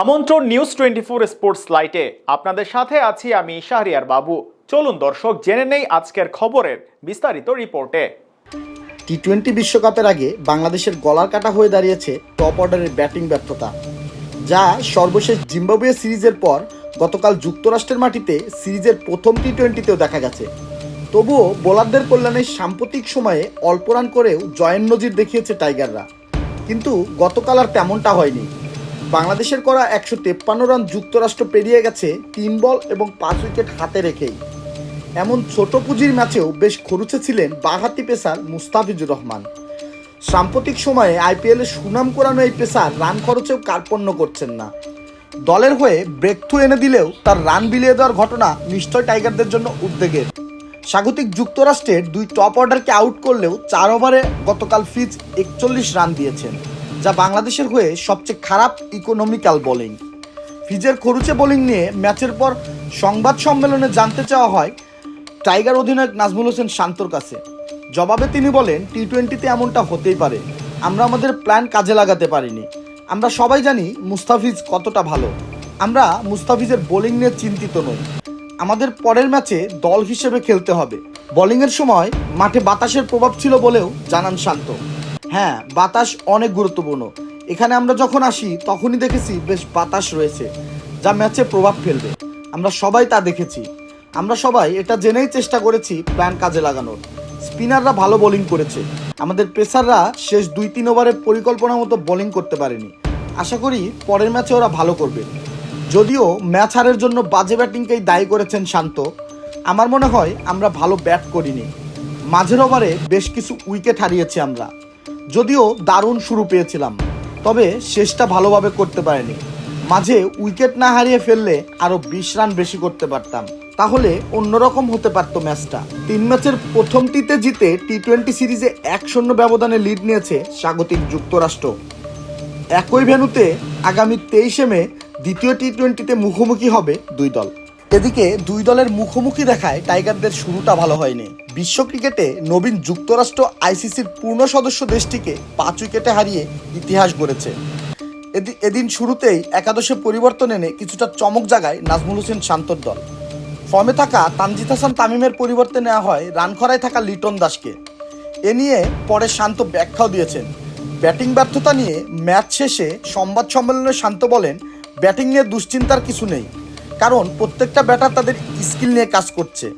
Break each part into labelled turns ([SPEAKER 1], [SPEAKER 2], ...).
[SPEAKER 1] আমন্ত্রণ news twenty four sports লাইটে আপনাদের সাথে আছি আমি শাহরিয়ার বাবু। চলুন দর্শক, জেনে নেই আজকের খবরের বিস্তারিত রিপোর্টে।
[SPEAKER 2] টি টোয়েন্টি বিশ্বকাপের আগে বাংলাদেশের গলার কাটা হয়ে দাঁড়িয়েছে টপ অর্ডারের ব্যাটিং ব্যর্থতা। যা সর্বশেষ জিম্বাবুয়ে সিরিজের পর গতকাল যুক্তরাষ্ট্রের মাটিতে সিরিজের প্রথম টি টোয়েন্টিতেও দেখা গেছে। তবুও বোলারদের কল্যাণে সাম্প্রতিক সময়ে অল্প রান করেও জয়েন নজির দেখিয়েছে টাইগাররা কিন্তু গতকাল আর তেমনটা হয়নি। বাংলাদেশের করা একশো তেপ্পান্ন রান যুক্তরাষ্ট্র পেরিয়ে গেছে তিন বল এবং পাঁচ উইকেট হাতে রেখেই। এমন ছোট পুঁজির ম্যাচেও বেশ খরুচে ছিলেন বাহাতি পেসার মুস্তাফিজুর রহমান। সাম্প্রতিক সময়ে আইপিএলে সুনাম করানো এই পেসার রান খরচেও কার্পণ্য করছেন না। দলের হয়ে ব্রেকথ্রু এনে দিলেও তার রান বিলিয়ে দেওয়ার ঘটনা নিশ্চয় টাইগারদের জন্য উদ্বেগের। স্বাগতিক যুক্তরাষ্ট্রের দুই টপ অর্ডারকে আউট করলেও চার ওভারে গতকাল ফিজ একচল্লিশ রান দিয়েছেন। যা বাংলাদেশের হয়ে সবচেয়ে খারাপ ইকোনমিক্যাল বোলিং ফিজের খরুচে বোলিং নিয়ে ম্যাচের পর সংবাদ সম্মেলনে জানতে চাওয়া হয় টাইগার অধিনায়ক নাজমুল হোসেন শান্তর কাছে। জবাবে তিনি বলেন টি টোয়েন্টিতে এমনটা হতেই পারে। আমরা আমাদের প্ল্যান কাজে লাগাতে পারিনি। আমরা সবাই জানি মুস্তাফিজ কতটা ভালো। আমরা মুস্তাফিজের বোলিং নিয়ে চিন্তিত নই। আমাদের পরের ম্যাচে দল হিসেবে খেলতে হবে। বোলিংয়ের সময় মাঠে বাতাসের প্রভাব ছিল বলেও জানান শান্ত। হ্যাঁ বাতাস অনেক গুরুত্বপূর্ণ। এখানে আমরা যখন আসি, তখনই দেখেছি বেশ বাতাস রয়েছে, যা ম্যাচে প্রভাব ফেলবে। আমরা সবাই তা দেখেছি। আমরা সবাই এটা জেনেই চেষ্টা করেছি প্ল্যান কাজে লাগানোর। স্পিনাররা ভালো বোলিং করেছে। আমাদের পেসাররা শেষ দুই তিন ওভারে পরিকল্পনা মতো বোলিং করতে পারেনি। আশা করি পরের ম্যাচে ওরা ভালো করবে। যদিও ম্যাচ হারের জন্য বাজে ব্যাটিংকেই দায়ী করেছেন শান্ত। আমার মনে হয় আমরা ভালো ব্যাট করিনি। মাঝের ওভারে বেশ কিছু উইকেট হারিয়েছি আমরা। যদিও দারুণ শুরু পেয়েছিলাম, তবে শেষটা ভালোভাবে করতে পারেনি। মাঝে উইকেট না হারিয়ে ফেললে আরও বিশ রান বেশি করতে পারতাম। তাহলে অন্যরকম হতে পারতো ম্যাচটা। তিন ম্যাচের প্রথমটিতে জিতে টি টোয়েন্টি সিরিজে এক শূন্য ব্যবধানে লিড নিয়েছে স্বাগতিক যুক্তরাষ্ট্র। একই ভেন্যুতে আগামী তেইশে মে দ্বিতীয় টি টোয়েন্টিতে মুখোমুখি হবে দুই দল। এদিকে দুই দলের মুখোমুখি দেখায় টাইগারদের শুরুটা ভালো হয়নি। বিশ্ব ক্রিকেটে নবীন যুক্তরাষ্ট্র আইসিসির পূর্ণ সদস্য দেশটিকে পাঁচ উইকেটে হারিয়ে ইতিহাস গড়েছে। এদি- এদিন শুরুতেই একাদশে পরিবর্তন এনে কিছুটা চমক জাগায় নাজমুল হোসেন শান্তর দল। ফর্মে থাকা তানজিদ হাসান তামিমের পরিবর্তে নেওয়া হয় রান খরায় থাকা লিটন দাসকে। এ নিয়ে পরে শান্ত ব্যাখ্যাও দিয়েছেন। ব্যাটিং ব্যর্থতা নিয়ে ম্যাচ শেষে সংবাদ সম্মেলনে শান্ত বলেন, ব্যাটিং নিয়ে দুশ্চিন্তার কিছু নেই। কারণ প্রত্যেকটা ব্যাটার তাদের স্কিল নিয়ে কাজ করছে।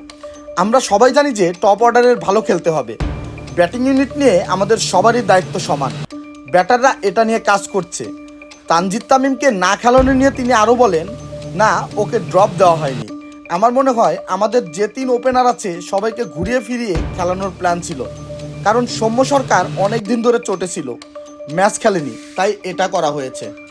[SPEAKER 2] আমরা সবাই জানি যে টপ অর্ডারের ভালো খেলতে হবে। ব্যাটিং ইউনিট নিয়ে আমাদের সবারই দায়িত্ব সমান। ব্যাটাররা এটা নিয়ে কাজ করছে। তানজিদ তামিমকে না খেলানো নিয়ে তিনি আরও বলেন, না, ওকে ড্রপ দেওয়া হয়নি। আমার মনে হয় আমাদের যে তিন ওপেনার আছে, সবাইকে ঘুরিয়ে ফিরিয়ে খেলানোর প্ল্যান ছিল। কারণ সৌম্য সরকার অনেক দিন ধরে চোটে ছিল। ম্যাচ খেলেনি, তাই এটা করা হয়েছে।